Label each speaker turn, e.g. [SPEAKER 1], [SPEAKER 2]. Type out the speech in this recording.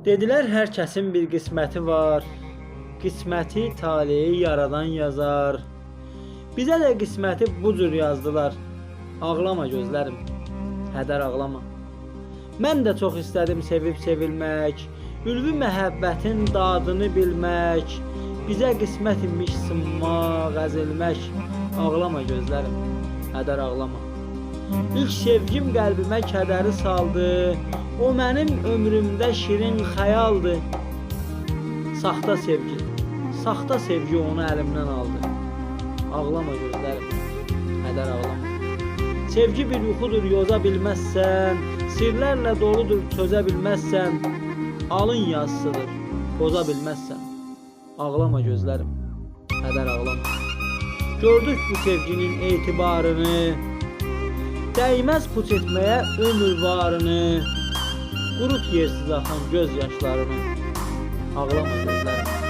[SPEAKER 1] Dedilər hər kəsin bir qisməti var. Qisməti taleyi yaradan yazar. Bizə də qisməti bu cür yazdılar. Ağlama gözlərim. Hədər ağlama. Mən də çox istədim sevib sevilmək, ülvi məhəbbətin dadını bilmək. Bizə qismət imiş sınmaq, əzilmək. Ağlama gözlərim. Hədər ağlama. İlk sevgim qəlbimə kədəri saldı. O mənim ömrümdə şirin xəyaldı. Saxta sevgi, saxta sevgi onu əlimdən aldı. Ağlama gözlərim, hədər ağlama. Sevgi bir yuxudur, yoza bilməzsən, sirlərlə doludur, çözə bilməzsən. Alın yazısıdır, boza bilməzsən. Ağlama gözlərim, hədər ağlama. Gördük bu sevginin etibarını, Değmez puç etmeye ömür varını. Qurut yersiz axan göz yaşlarını Ağlama gözlərim